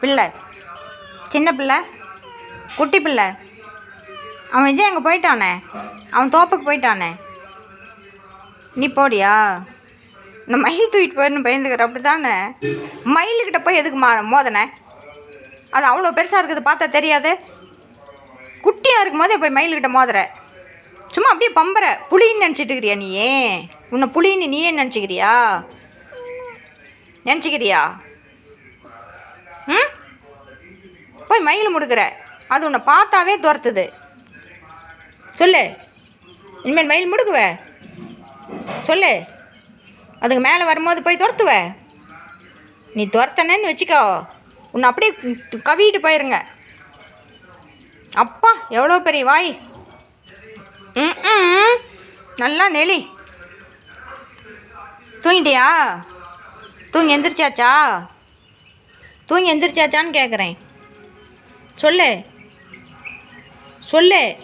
பிள்ளை. சின்ன பிள்ளை. குட்டி பிள்ளை. அவன் விஜய் அங்கே போயிட்டானே? அவன் தோப்புக்கு போயிட்டானே? நீ போடியா? நான் மயில் தூக்கிட்டு போயிருன்னு பயந்துக்கிற அப்படி தானே மயிலுக்கிட்ட போய் எதுக்கு மா மோதனை? அது அவ்வளோ பெருசாக இருக்குது பார்த்தா தெரியாது. குட்டியாக இருக்கும்போதே போய் மயிலுக்கிட்ட மோதுற? சும்மா அப்படியே பம்புற. புளின்னு நினச்சிட்டு இருக்கிறியா நீயே? உன்னை புளின்னு நீயே நினச்சிக்கிறியா? நினச்சிக்கிறியா ம் போய் மயில் முடுக்கிற. அது உன்னை பார்த்தாவே துரத்துது. சொல்லு. இனிமேல் மயில் முடுக்குவ. சொல்லு. அதுக்கு மேலே வரும்போது போய் துரத்துவ. நீ துரத்தனேன்னு வச்சுக்கோ. உன்னை அப்படியே கவிட்டு போயிருங்க. அப்பா எவ்வளோ பெரிய வாய். ம் ம். நல்லா நெளி. தூங்கிட்டியா? தூங்கி எந்திரிச்சாச்சா? தூங்கி எந்திரிச்சாச்சான்னு கேட்குறேன் சொல்லு. சொல்லு.